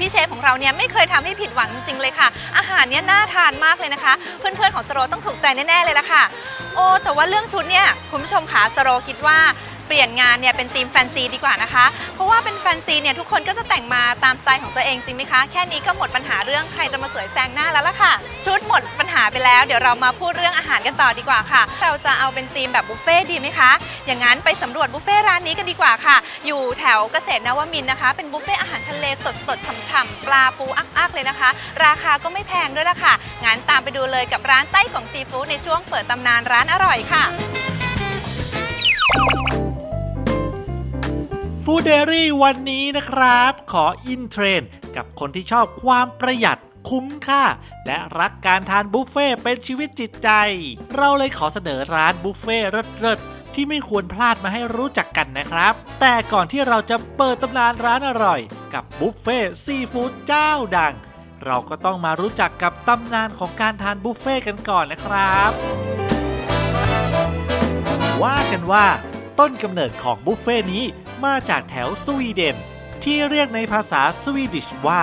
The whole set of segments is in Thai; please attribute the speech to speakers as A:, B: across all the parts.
A: พี่เชฟของเราเนี่ยไม่เคยทำให้ผิดหวังจริงๆเลยค่ะ อาหารเนี่ยน่าทานมากเลยนะคะ เพื่อนๆของสโรต้องถูกใจแน่ๆเลยละค่ะ โอ้แต่ว่าเรื่องชุดเนี่ยคุณผู้ชมขาสโรคิดว่า เปลี่ยนงานเนี่ยเป็นธีมแฟนซีดีกว่านะคะ เพราะว่าเป็นแฟนซีเนี่ยทุกคนก็จะแต่งมาตามสไตล์ของตัวเองจริงไหมคะ แค่นี้ก็หมดปัญหาเรื่องใครจะมาสวยแซงหน้าแล้วล่ะค่ะ ชุดหมดปัญหาไปแล้วเดี๋ยวเรามาพูดเรื่องอาหารกันต่อดีกว่าค่ะ เราจะเอาเป็นธีมแบบบุฟเฟ่ต์ดีไหมคะ อย่างนั้นไปสำรวจบุฟเฟ่ต์ร้านนี้กันดีกว่าค่ะ อยู่แถวเกษตรนวมินนะคะ เป็นบุฟเฟ่ต์อาหารทะเลสดๆฉ่ำๆปลาปูอักๆเลยนะคะ ราคาก็ไม่แพงด้วยล่ะค่ะ งั้นตามไปดูเลยกับร้านใต้ของซีฟู้ดในช่วงเปิดตำนานร้านอร่อยค่ะ
B: ฟูดเดรี่วันนี้นะครับ ขออินเทรนกับคนที่ชอบความประหยัดคุ้มค่า และรักการทานบุฟเฟ่เป็นชีวิตจิตใจ เราเลยขอเสนอร้านบุฟเฟ่ต์เลิศๆที่ไม่ควรพลาดมาให้รู้จักกันนะครับ แต่ก่อนที่เราจะเปิดตำนานร้านอร่อย กับบุฟเฟ่ซีฟู้ดเจ้าดัง เราก็ต้องมารู้จักกับตำนานของการทานบุฟเฟ่กันก่อนนะครับว่ากันว่า ต้นกำเนิดของบุฟเฟ่นี้ มาจากแถวสวีเดน ที่เรียกในภาษาสวีดิชว่า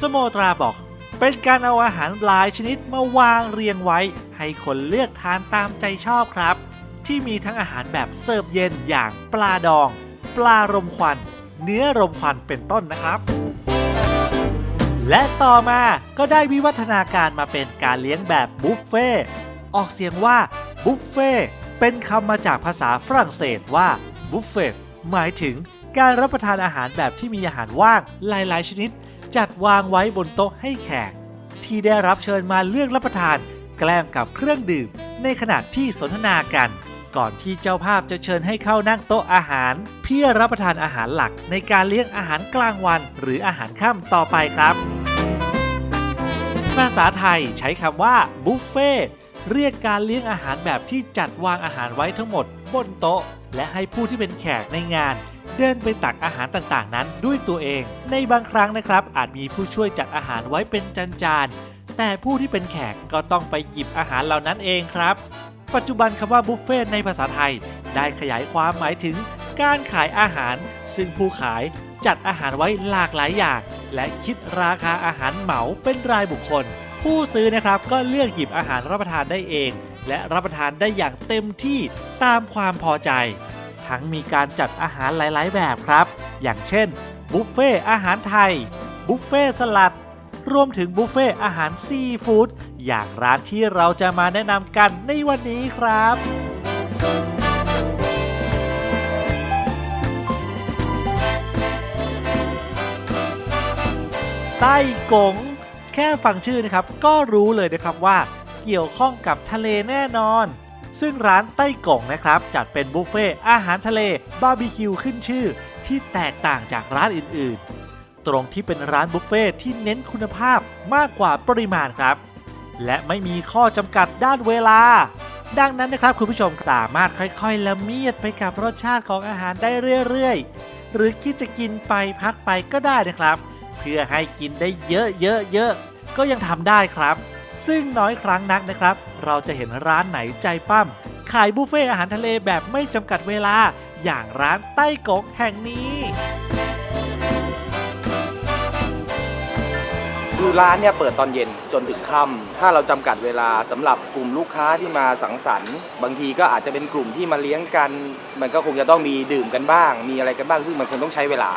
B: สโมตราบอก เป็นการเอาอาหารหลายชนิดมาวางเรียงไว้ ให้คนเลือกทานตามใจชอบครับ ที่มีทั้งอาหารแบบเสิร์ฟเย็นอย่างปลาดอง ปลารมควัน เนื้อรมควันเป็นต้นนะครับ และต่อมาก็ได้วิวัฒนาการมาเป็นการเลี้ยงแบบบุฟเฟ่ต์ออกเสียงว่าบุฟเฟ่ต์เป็นคำมาจากภาษาฝรั่งเศสว่าบุฟเฟ่ หมายถึงการรับประทานอาหารแบบที่มีอาหารว่างหลายๆ ชนิด จัดวางไว้บนโต๊ะให้แขก ที่ได้รับเชิญมาเลือกรับประทาน แกล้มกับเครื่องดื่ม ในขณะที่สนทนากัน ก่อนที่เจ้าภาพจะเชิญให้เข้านั่งโต๊ะอาหาร เพื่อรับประทานอาหารหลักในการเลี้ยงอาหารกลางวัน หรืออาหารค่ำต่อไปครับ ภาษาไทยใช้คำว่าบุฟเฟ่เรียกการเลี้ยงอาหารแบบที่จัดวางอาหารไว้ทั้งหมด บนโต๊ะ และให้ผู้ที่เป็นแขกในงาน เดินไปตักอาหารต่างๆ นั้นด้วยตัวเอง ในบางครั้งนะครับ อาจมีผู้ช่วยจัดอาหารไว้เป็นจานๆแต่ผู้ที่เป็นแขกก็ต้องไปหยิบอาหารเหล่านั้นเองครับ ปัจจุบันคำว่าบุฟเฟ่ต์ในภาษาไทย ได้ขยายความหมายถึงการขายอาหาร ซึ่งผู้ขายจัดอาหารไว้หลากหลายอย่าง และคิดราคาอาหารเหมาเป็นรายบุคคล ผู้ซื้อนะครับก็เลือกหยิบอาหารรับประทานได้เอง และรับประทานได้อย่างเต็มที่ตามความพอใจ ทั้งมีการจัดอาหารหลาย ๆ แบบครับ อย่างเช่น บุฟเฟ่อาหารไทย บุฟเฟ่สลัด รวมถึงบุฟเฟ่อาหารซีฟู้ดอย่างร้านที่เราจะมาแนะนำกันในวันนี้ครับไต้กง แค่ฟังชื่อนะครับก็รู้เลยนะครับว่าเกี่ยวข้องกับทะเลแน่นอน ซึ่งร้านไต้ก่งนะครับ จัดเป็นบุฟเฟ่อาหารทะเลบาร์บีคิวขึ้นชื่อ ที่แตกต่างจากร้านอื่นๆ ตรงที่เป็นร้านบุฟเฟ่ที่เน้นคุณภาพมากกว่าปริมาณครับ และไม่มีข้อจำกัดด้านเวลา ดังนั้นนะครับคุณผู้ชมสามารถค่อยๆละเมียดไปกับรสชาติของอาหารได้เรื่อยๆ หรือคิดจะกินไปพักไปก็ได้นะครับ เพื่อให้กินได้เยอะๆๆก็ยังทำได้ครับ ซึ่งน้อยครั้งนักนะครับ เราจะเห็นร้านไหนใจปั้มขายบุฟเฟ่อาหารทะเลแบบไม่จำกัดเวลาอย่างร้านใต้กงแห่งนี้
C: คือร้านเนี่ยเปิดตอนเย็นจนถึงค่ำถ้าเราจำกัดเวลาสำหรับกลุ่มลูกค้าที่มาสังสรรค์ บางทีก็อาจจะเป็นกลุ่มที่มาเลี้ยงกัน มันก็คงจะต้องมีดื่มกันบ้าง มีอะไรกันบ้างซึ่งมันคงต้องใช้เวลา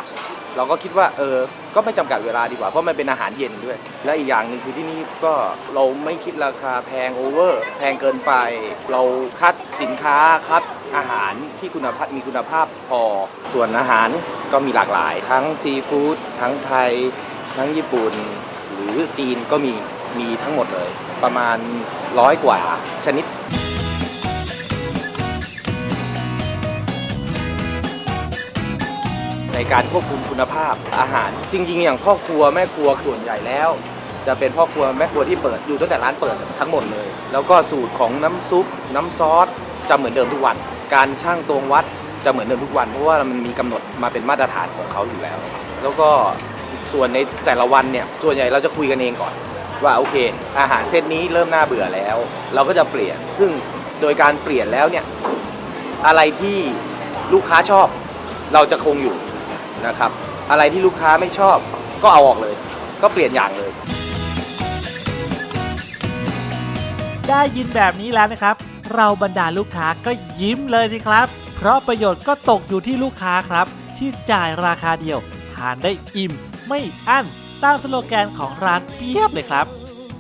C: เราก็คิดว่าเออก็ไม่จำกัดเวลาดีกว่าเพราะมันเป็นอาหารเย็นด้วย และอีกอย่างหนึ่งคือที่นี่ก็เราไม่คิดราคาแพงโอเวอร์ แพงเกินไป เราคัดสินค้าคัดอาหารที่คุณภาพมีคุณภาพพอส่วนอาหารก็มีหลากหลาย ทั้งซีฟู้ดทั้งไทย ทั้งญี่ปุ่น หรือจีนก็มีมีทั้งหมดเลย ประมาณร้อยกว่าชนิด ในการควบคุมคุณภาพอาหาร จริง ๆ อย่างพ่อครัวแม่ครัวส่วนใหญ่แล้ว จะเป็นพ่อครัวแม่ครัวที่เปิดอยู่ตั้งแต่ร้านเปิดทั้งหมดเลย แล้วก็สูตรของน้ำซุป น้ำซอสจะเหมือนเดิมทุกวัน การช่างตวงวัดจะเหมือนเดิมทุกวัน เพราะว่ามันมีกำหนดมาเป็นมาตรฐานของเขาอยู่แล้ว แล้วก็ส่วนในแต่ละวันเนี่ยส่วนใหญ่เราจะคุยกันเองก่อน ว่าโอเค อาหารเซตนี้เริ่มน่าเบื่อแล้ว เราก็จะเปลี่ยนซึ่งโดยการเปลี่ยนแล้วเนี่ยอะไรที่ลูกค้าชอบ เราจะคงอยู่ นะครับ อะไรที่ลูกค้าไม่ชอบก็เอาออกเลย ก็เปลี่ยนอย่างเลย
B: ได้ยินแบบนี้แล้วนะครับ เราบรรดาลูกค้าก็ยิ้มเลยสิครับ เพราะประโยชน์ก็ตกอยู่ที่ลูกค้าครับ ที่จ่ายราคาเดียวทานได้อิ่ม ไม่อั้นตามสโลแกนของร้านเปียบเลยครับ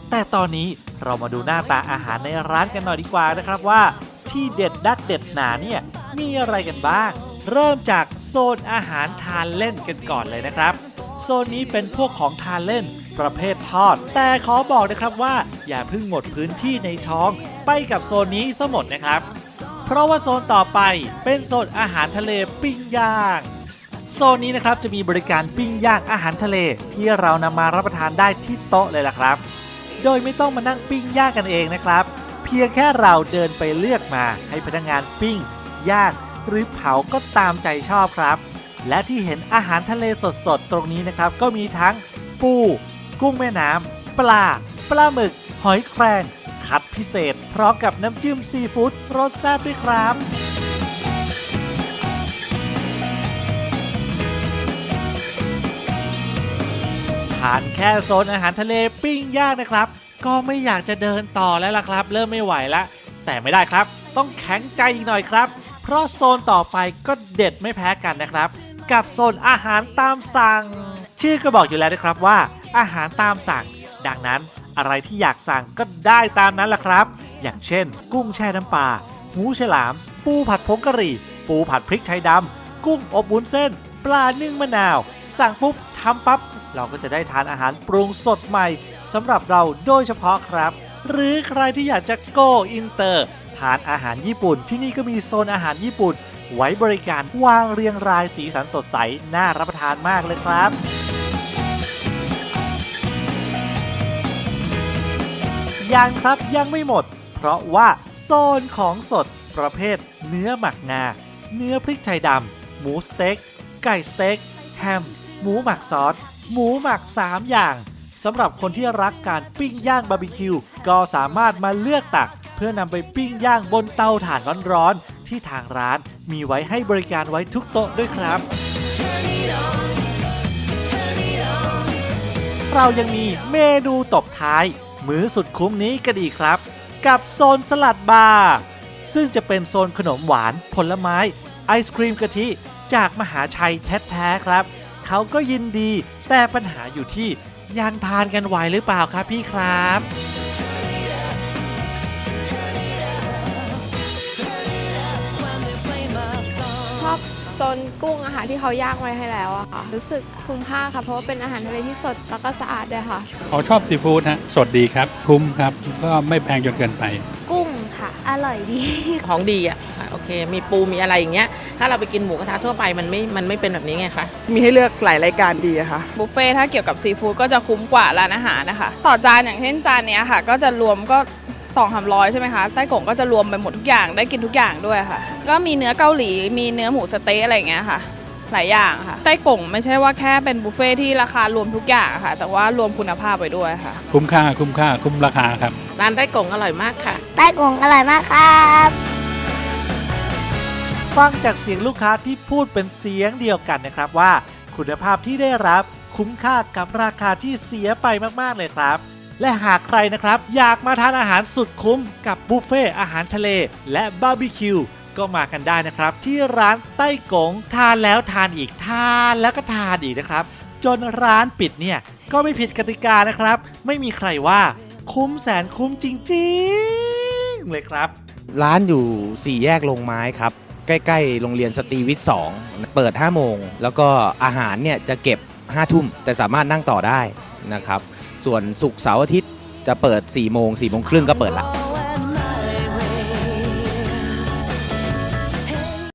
B: แต่ตอนนี้เรามาดูหน้าตาอาหารในร้านกันหน่อยดีกว่านะครับว่า ที่เด็ดดัดเด็ดหนาเนี่ยมีอะไรกันบ้าง เริ่มจาก โซนอาหารทานเล่นกันก่อนเลยนะครับ โซนนี้เป็นพวกของทานเล่นประเภททอด แต่ขอบอกนะครับว่าอย่าเพิ่งหมดพื้นที่ในท้อง ไปกับโซนนี้ซะหมดนะครับ เพราะว่าโซนต่อไปเป็นโซนอาหารทะเลปิ้งย่างโซนนี้นะครับจะมีบริการปิ้งย่างอาหารทะเล ที่เรานำมารับประทานได้ที่โต๊ะเลยล่ะครับ โดยไม่ต้องมานั่งปิ้งย่างกันเองนะครับ เพียงแค่เราเดินไปเลือกมาให้พนักงานปิ้งย่าง หรือเผาก็ตามใจชอบครับ และที่เห็นอาหารทะเลสดๆ ตรงนี้นะครับ ก็มีทั้งปู กุ้งแม่น้ำปลา ปลาหมึก หอยแครงคัดพิเศษ พร้อมกับน้ำจิ้มซีฟู้ดรสแซ่บด้วยครับผ่านแค่โซนอาหารทะเลปิ้งย่างนะครับ ก็ไม่อยากจะเดินต่อแล้วล่ะครับ เริ่มไม่ไหวละแต่ไม่ได้ครับ ต้องแข็งใจอีกหน่อยครับ เพราะโซนต่อไปก็เด็ดไม่แพ้กันนะครับ กับโซนอาหารตามสั่ง ชื่อก็บอกอยู่แล้วนะครับว่า อาหารตามสั่ง ดังนั้นอะไรที่อยากสั่งก็ได้ตามนั้นแหละครับ อย่างเช่น กุ้งแช่น้ำปลาหมูฉลาม ปูผัดผงกะหรี่ ปูผัดพริกไทยดำกุ้งอบวุ้นเส้น ปลานึ่งมะนาว สั่งปุ๊บทำปั๊บเราก็จะได้ทานอาหารปรุงสดใหม่สำหรับเราโดยเฉพาะครับ หรือใครที่อยากจะโกอินเตอร์านอาหารญี่ปุ่น ที่นี่ก็มีโซนอาหารญี่ปุ่น ไว้บริการวางเรียงรายสีสันสดใส น่ารับประทานมากเลยครับยังครับยังไม่หมด เพราะว่าโซนของสดประเภท เนื้อหมักงาเนื้อพริกไทยดำหมูสเต็ก ไก่สเต็ก แฮม หมูหมักซอส หมูหมัก 3 อย่างสำหรับคนที่รักการปิ้งย่างบาร์บีคิว ก็สามารถมาเลือกตัก เพื่อนำไปปิ้งย่างบนเตาถ่านร้อนๆที่ทางร้านมีไว้ให้บริการไว้ทุกโต๊ะด้วยครับ เรายังมีเมนูตบท้าย มื้อสุดคุ้มนี้กันอีกครับ กับโซนสลัดบาร์ซึ่งจะเป็นโซนขนมหวาน ผลไม้ ไอศครีมกะทิ จากมหาชัยแท้ๆครับ เขาก็ยินดี แต่ปัญหาอยู่ที่ยังทานกันไหวหรือเปล่าครับพี่ครับ
D: นกุ้งอาหารที่เขาย่างไว้ให้แล้วอะค่ะ รู้สึกคุ้มค่าค่ะ เพราะว่าเป็นอาหารทะเลที่สดแล้วก็สะอาดด้วยค่ะ
E: เขาชอบซีฟู้ดฮะสดดีครับ คุ้มครับ ก็ไม่แพงจนเกินไป
D: กุ้งค่ะ อร่อยดี
F: ของดีอะค่ะโอเค มีปูมีอะไรอย่างเงี้ย ถ้าเราไปกินหมูกระทะทั่วไปมันไม่ มันไม่เป็นแบบนี้ไงคะ
G: มีให้เลือกหลายรายการดีอะค่ะ
H: บุฟเฟ่ถ้าเกี่ยวกับซีฟู้ดก็จะคุ้มกว่าร้านอาหารนะคะ ต่อจานอย่างเช่นจานเนี้ยค่ะ ก็จะรวมก็ สองสามร้อยใช่ไหมคะไต้กงก็จะรวมไปหมดทุกอย่างได้กินทุกอย่างด้วยค่ะ ก็มีเนื้อเกาหลีมีเนื้อหมูสะเต๊ะอะไรอย่างเงี้ยค่ะ หลายอย่างค่ะไต้กงไม่ใช่ว่าแค่เป็นบุฟเฟ่ที่ราคารวมทุกอย่างค่ะ แต่ว่ารวมคุณภาพไปด้วยค่ะ
E: คุ้มค่าคุ้มค่าคุ้มราคาครับ
F: ร้านไต้กงอร่อยมากค่ะ
D: ไต้กงอร่อยมากครับ
B: ฟังจากเสียงลูกค้าที่พูดเป็นเสียงเดียวกันนะครับว่า คุณภาพที่ได้รับคุ้มค่ากับราคาที่เสียไปมากๆเลยครับ และหากใครนะครับ อยากมาทานอาหารสุดคุ้มกับบุฟเฟ่อาหารทะเล และบาร์บีคิวก็มากันได้นะครับ ที่ร้านไต้กงทานแล้วทานอีกทานแล้วก็ทานอีกนะครับ จนร้านปิดเนี่ยก็ไม่ผิดกติกานะครับ ไม่มีใครว่าคุ้มแสนคุ้มจริงๆเลยครับ
C: ร้านอยู่สี่แยกลงไม้ครับ ใกล้ๆ โรงเรียนสตรีวิทย์สองเปิด 5 โมง แล้วก็อาหารเนี่ยจะเก็บ 5 ทุ่ม แต่สามารถนั่งต่อได้นะครับ ส่วนศุกร์เสาร์อาทิตย์จะเปิด4โมง4โมงครึ่งก็เปิดละ